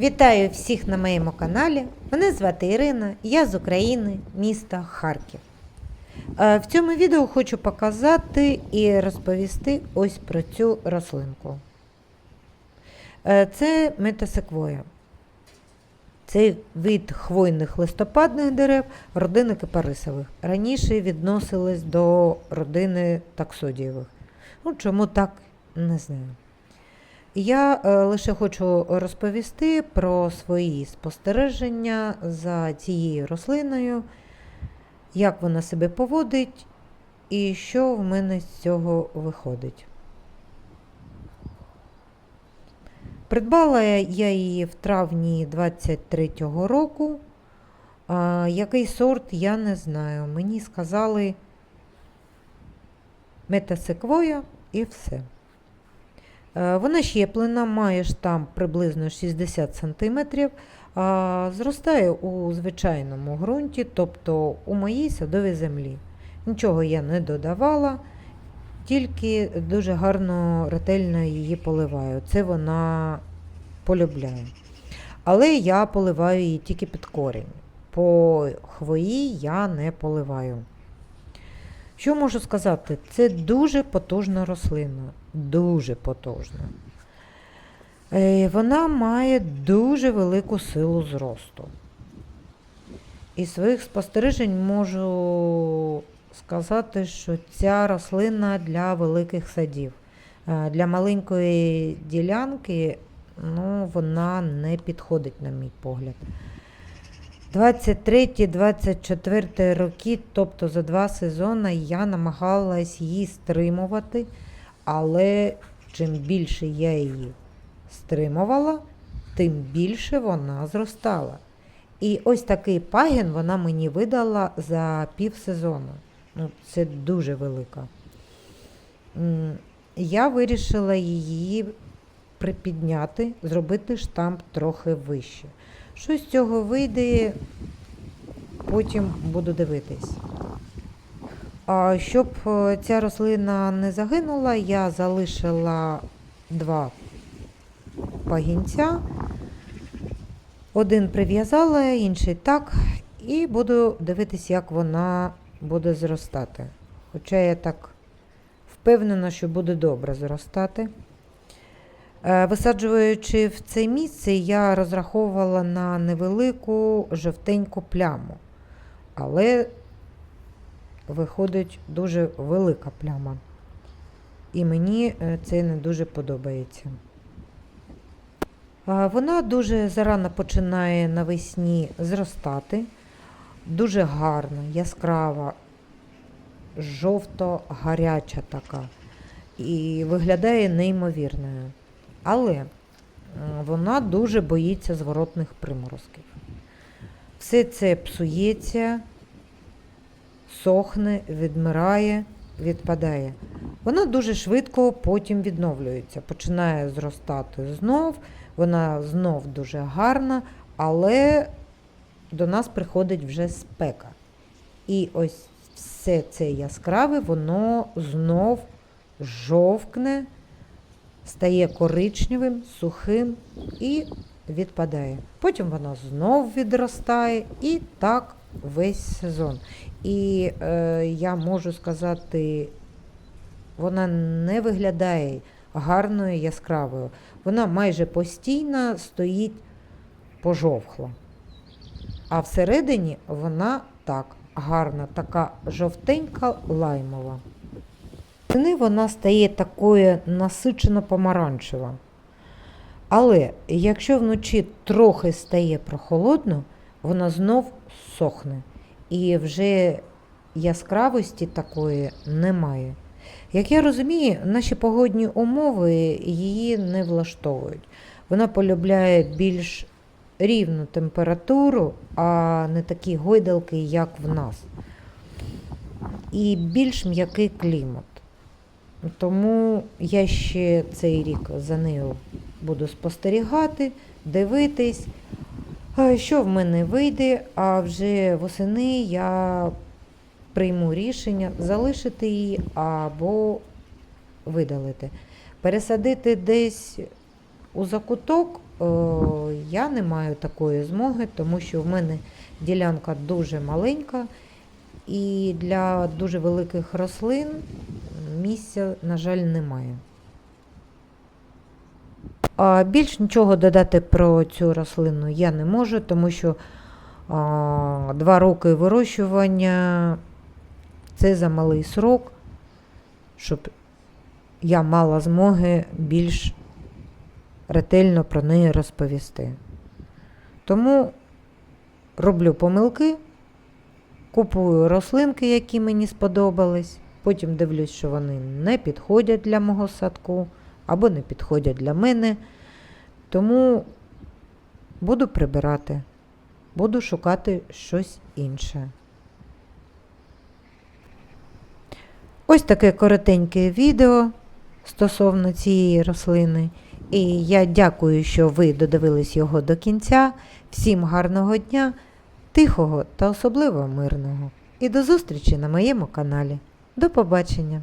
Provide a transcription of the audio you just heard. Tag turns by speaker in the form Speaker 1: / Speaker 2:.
Speaker 1: Вітаю всіх на моєму каналі. Мене звати Ірина, я з України, міста Харків. Е, В цьому відео хочу показати і розповісти ось про цю рослинку. Е, Це метасеквоя. Це вид хвойних листопадних дерев родини кипарисових. Раніше відносились до родини таксодієвих. Ну, чому так, не знаю. Я е, лише хочу розповісти про свої спостереження за цією рослиною, як вона себе поводить і що в мене з цього виходить. Придбала я її в травні 23-го року. А, який сорт, я не знаю. Мені сказали метасеквоя і все. Е, Вона щеплена, має штамп приблизно 60 см, а зростає у звичайному ґрунті, тобто у моїй садовій землі. Нічого я не додавала, тільки дуже гарно, ретельно її поливаю. Це вона полюбляє. Але я поливаю її тільки під корінь. По хвої я не поливаю. Що можу сказати? Це дуже потужна рослина. Дуже потужна. Е, Вона має дуже велику силу зросту. Із своїх спостережень можу сказати, що ця рослина для великих садів. Е, Для маленької ділянки ну, вона не підходить, на мій погляд. 23-24 роки, тобто за два сезони, я намагалась її стримувати, але чим більше я її стримувала, тим більше вона зростала. І ось такий пагін вона мені видала за півсезону. Ну, це дуже велика. Я вирішила її припідняти, зробити штамп трохи вище. Що з цього вийде, потім буду дивитись. А щоб е, ця рослина не загинула, я залишила два пагінця. Один прив'язала, інший так, і буду дивитись, як вона буде зростати. Хоча я так впевнена, що буде добре зростати. Е, Висаджуючи в це місце, я розраховувала на невелику жовтеньку пляму, але виходить дуже велика пляма. І мені е, це не дуже подобається. Е, Вона дуже зарано починає навесні зростати, дуже гарна, яскрава, жовто-гаряча така. І виглядає неймовірною. Але вона дуже боїться зворотних приморозків. Все це псується, сохне, відмирає, відпадає. Вона дуже швидко потім відновлюється, починає зростати знов, вона знов дуже гарна, але до нас приходить вже спека. І ось все це яскраве, воно знов жовкне, стає коричневим, сухим і відпадає. Потім воно знов відростає і так весь сезон. І е, я можу сказати, вона не виглядає гарною яскравою. Вона майже постійно стоїть пожовхла. А всередині вона так гарна, така жовтенька лаймова. Восени вона стає такою насичено помаранчева. Але якщо вночі трохи стає прохолодно, вона знов сохне. І вже яскравості такої немає. Як я розумію, наші погодні умови її не влаштовують. Вона полюбляє більш рівну температуру, а не такі гойдалки, як в нас. І більш м'який клімат. Тому я ще цей рік за нею буду спостерігати, дивитись, що в мене вийде, а вже восени я прийму рішення залишити її або видалити. Пересадити десь У закуток е, я не маю такої змоги, тому що в мене ділянка дуже маленька, і для дуже великих рослин місця, на жаль, немає. А більш нічого додати про цю рослину я не можу, тому що а, два роки вирощування це замалий срок, щоб я мала змоги більш ретельно про неї розповісти. Тому роблю помилки, купую рослинки, які мені сподобались, потім дивлюсь, що вони не підходять для мого садку або не підходять для мене. Тому буду прибирати, буду шукати щось інше. Ось таке коротеньке відео стосовно цієї рослини. І я дякую, що ви додивились його до кінця. Всім гарного дня, тихого та особливо мирного. І до зустрічі на моєму каналі. До побачення!